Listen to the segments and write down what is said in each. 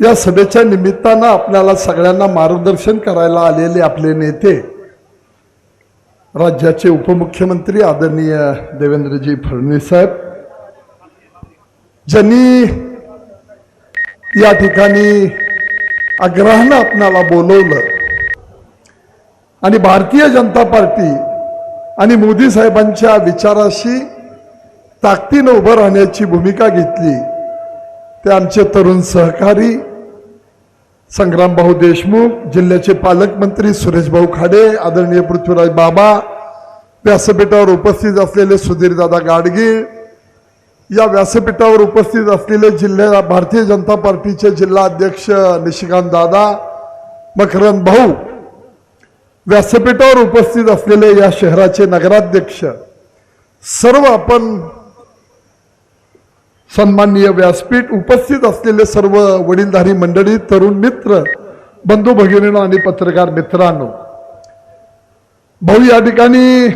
या सभेच्या निमित्तानं आपल्याला सगळ्यांना मार्गदर्शन करायला आलेले आपले नेते राज्याचे उपमुख्यमंत्री आदरणीय देवेंद्रजी फडणवीस साहेब ज्यांनी या ठिकाणी आग्रहानं आपणाला बोलवलं आणि भारतीय जनता पार्टी आणि मोदी साहेबांच्या विचाराशी ताकदीनं उभं राहण्याची भूमिका घेतली ते आमचे तरुण सहकारी संग्रामभाऊ देशमुख जिल्ह्याचे पालकमंत्री सुरेशभाऊ खाडे आदरणीय पृथ्वीराज बाबा व्यासपीठावर उपस्थित असलेले सुधीरदादा गाडगीळ या व्यासपीठावर उपस्थित असलेले जिल्ह्या भारतीय जनता पार्टीचे जिल्हा अध्यक्ष निशिकांत दादा मकरंद भाऊ व्यासपीठावर उपस्थित असलेले या शहराचे नगराध्यक्ष सर्व आपण सन्माननीय व्यासपीठ उपस्थित असलेले सर्व वडीलधारी मंडळी तरुण मित्र बंधू भगिनीनो आणि पत्रकार मित्रांनो. भाऊ या ठिकाणी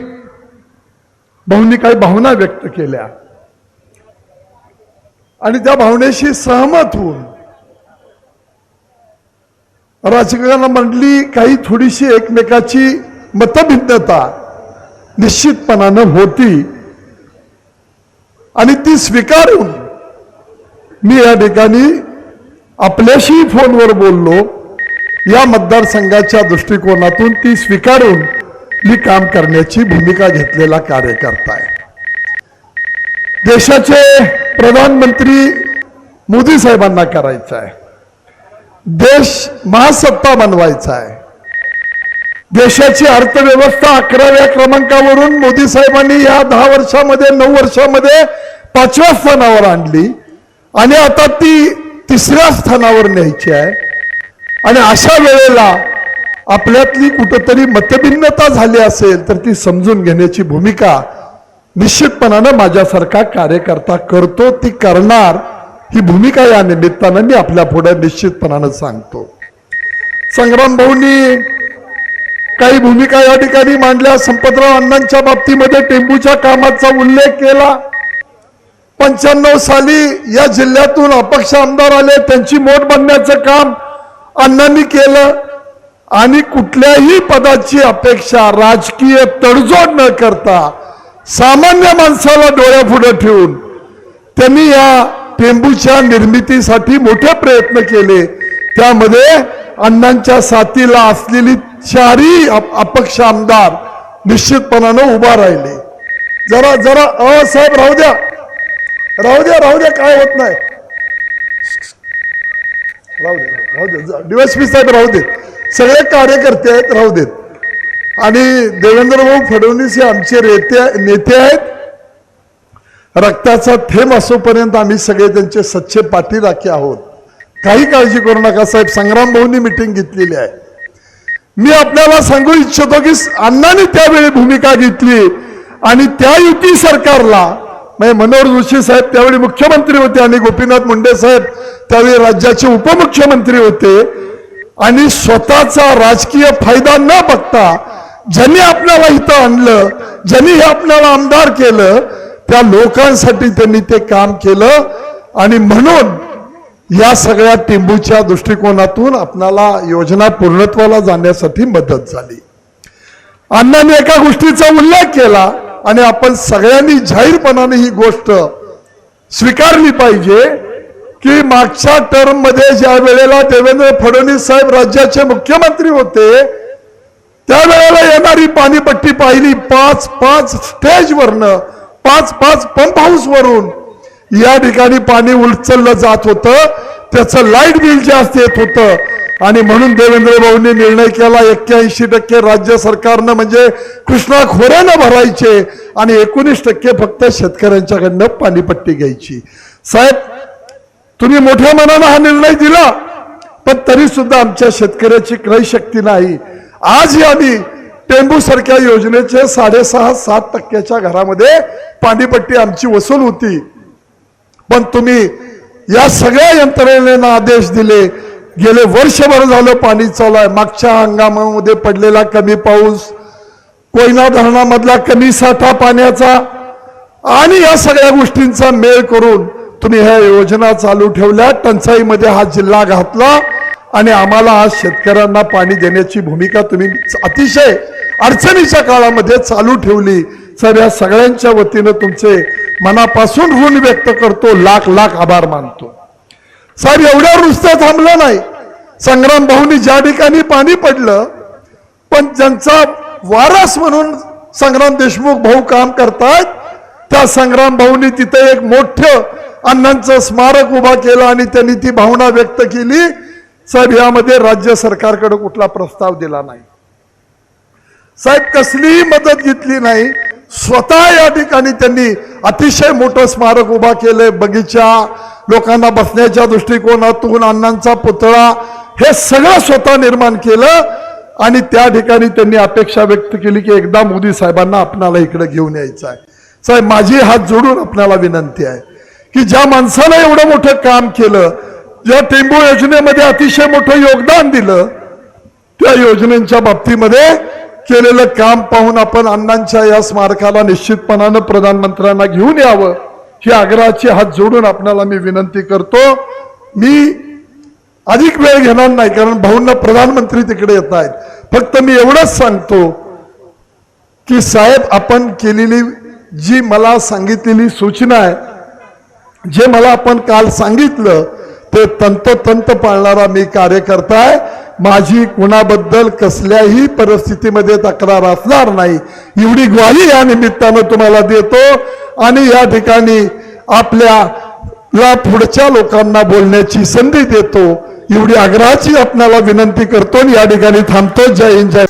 भाऊंनी काही भावना व्यक्त केल्या. आणि त्या भावनेशी सहमत होऊन राजकारणामधली काही थोडीशी एकमेकाची मतभिन्नता निश्चितपणानं होती. आणि ती स्वीकारून मी या ठिकाणी आपल्याशी फोनवर बोललो. या मतदारसंघाच्या दृष्टिकोनातून ती स्वीकारून मी काम करण्याची भूमिका घेतलेला कार्यकर्ता आहे. देशाचे प्रधानमंत्री मोदी साहेबांना करायचं आहे. देश महासत्ता बनवायचा आहे. देशाची अर्थव्यवस्था अकराव्या क्रमांकावरून मोदी साहेबांनी या दहा वर्षामध्ये नऊ वर्षामध्ये पाचव्या स्थानावर आणली. आणि आता ती तिसऱ्या स्थानावर न्यायची आहे. आणि अशा वेळेला आपल्यातली कुठंतरी मतभिन्नता झाली असेल तर ती समजून घेण्याची भूमिका निश्चितपणानं माझ्यासारखा कार्यकर्ता करतो. ती करणार ही भूमिका या निमित्तानं मी आपल्या पुढे निश्चितपणानं सांगतो. संग्राम भाऊंनी काही भूमिका या ठिकाणी मांडल्या. संपतराव अण्णांच्या बाबतीमध्ये टेंबूच्या कामाचा उल्लेख केला. पंच्याण्णव साली या जिल्ह्यातून अपक्ष आमदार आले त्यांची मोठ बनण्याचं काम अण्णांनी केलं. आणि कुठल्याही पदाची अपेक्षा राजकीय तडजोड न करता सामान्य माणसाला डोळ्यापुढे ठेवून त्यांनी या टेंबूच्या निर्मितीसाठी मोठे प्रयत्न केले. त्यामध्ये अण्णांच्या साथीला असलेली चारही अपक्ष आमदार निश्चितपणानं उभा राहिले. जरा जरा अ साहेब राहू द्या. राहू द्या राहू द्या काय होत नाही. राहू दे राहू दे डीवायसपी साहेब राहू देत. सगळे कार्यकर्ते आहेत राहू देत. आणि देवेंद्र भाऊ फडणवीस हे आमचे रेते नेते आहेत. रक्ताचा थेंब असोपर्यंत आम्ही सगळे त्यांचे सच्चे पाठीराखे आहोत. काही काळजी करू नका साहेब संग्राम भाऊंनी मिटिंग घेतलेली आहे. मी आपल्याला सांगू इच्छितो की अण्णांनी त्यावेळी भूमिका घेतली आणि त्या युती सरकारला म्हणजे मनोहर जोशी साहेब त्यावेळी मुख्यमंत्री होते आणि गोपीनाथ मुंडे साहेब त्यावेळी राज्याचे उपमुख्यमंत्री होते. आणि स्वतःचा राजकीय फायदा न बघता ज्यांनी आपल्याला इथं आणलं ज्यांनी हे आपल्याला आमदार केलं त्या लोकांसाठी त्यांनी ते काम केलं. आणि म्हणून या सगळ्या टिंबूच्या दृष्टिकोनातून आपणाला योजना पूर्णत्वाला जाण्यासाठी मदत झाली. अण्णांनी एका गोष्टीचा उल्लेख केला. आणि आपण सगळ्यांनी जाहीरपणाने ही गोष्ट स्वीकारली पाहिजे की मागच्या टर्ममध्ये ज्या वेळेला देवेंद्र फडणवीस साहेब राज्याचे मुख्यमंत्री होते त्यावेळेला येणारी पाणीपट्टी पाहिली पाच पाच स्टेजवरनं पाच पाच पंप हाऊस वरून. या ठिकाणी पाणी उचललं जात होतं त्याचं लाइट बिल जास्त येत होतं. आणि म्हणून देवेंद्र भाऊंनी निर्णय केला एक्क्याऐंशी टक्के राज्य सरकारनं म्हणजे कृष्णा खोऱ्यानं भरायचे आणि एकोणीस टक्के फक्त शेतकऱ्यांच्याकडनं पाणीपट्टी घ्यायची. साहेब तुम्ही मोठ्या मनानं हा निर्णय दिला पण तरी सुद्धा आमच्या शेतकऱ्याची क्रय शक्ती नाही. आजही आम्ही टेंबू सारख्या योजनेचे साडेसहा सात टक्क्याच्या घरामध्ये पाणीपट्टी आमची वसूल होती. पण तुम्ही या सगळ्या यंत्रणेनं आदेश दिले गेले वर्षभर झालं पाणी चालू आहे. मागच्या हंगामामध्ये पडलेला कमी पाऊस कोयना धरणामधला कमी साठा पाण्याचा आणि या सगळ्या गोष्टींचा मेळ करून तुम्ही ह्या योजना चालू ठेवल्या. टंचाईमध्ये हा जिल्हा घातला आणि आम्हाला आज शेतकऱ्यांना पाणी देण्याची भूमिका तुम्ही अतिशय अडचणीच्या काळामध्ये चालू ठेवली. सर या सगळ्यांच्या वतीनं तुमचे मनापासून ऋण व्यक्त करतो. लाख लाख आभार मानतो. साहेब एवढ्या नुसतं थांबलं नाही. संग्राम भाऊनी ज्या ठिकाणी पाणी पडलं पण ज्यांचा वारस म्हणून संग्राम देशमुख भाऊ काम करतात त्या संग्राम भाऊनी तिथे एक मोठं अण्णांचं स्मारक उभा केलं आणि त्यांनी ती भावना व्यक्त केली. साहेब यामध्ये राज्य सरकारकडे कुठला प्रस्ताव दिला नाही. साहेब कसलीही मदत घेतली नाही. स्वतः या ठिकाणी त्यांनी अतिशय मोठं स्मारक उभा केलंय. बगीचा लोकांना बसण्याच्या दृष्टिकोनातून अण्णांचा पुतळा हे सगळं स्वतः निर्माण केलं आणि त्या ठिकाणी त्यांनी अपेक्षा व्यक्त केली की एकदा मोदी साहेबांना आपणाला इकडे घेऊन यायचं आहे. साहेब माझी हात जोडून आपणाला विनंती आहे की ज्या माणसानं एवढं मोठं काम केलं ज्या टेंबू योजनेमध्ये अतिशय मोठं योगदान दिलं त्या योजनेच्या बाबतीमध्ये केलेलं काम पाहून आपण अण्णांच्या या स्मारकाला निश्चितपणानं प्रधानमंत्र्यांना घेऊन यावं. ही आग्रहाची हात जोडून आपणाला मी विनंती करतो. मी अधिक वेळ घेणार नाही कारण भाऊंना प्रधानमंत्री तिकडे येत आहेत. फक्त मी एवढंच सांगतो की साहेब आपण केलेली जी मला सांगितलेली सूचना आहे जे मला आपण काल सांगितलं ते तंतोतंत पाळणारा मी कार्यकर्ता आहे. माझी कुणाबद्दल कसल्याही परिस्थितीमध्ये तक्रार असणार नाही. एवढी ग्वाही या निमित्तानं तुम्हाला देतो. आणि या ठिकाणी आपल्याला पुढच्या लोकांना बोलण्याची संधी देतो. एवढी आग्रहाची आपल्याला विनंती करतो आणि या ठिकाणी थांबतो. जय हिंद जय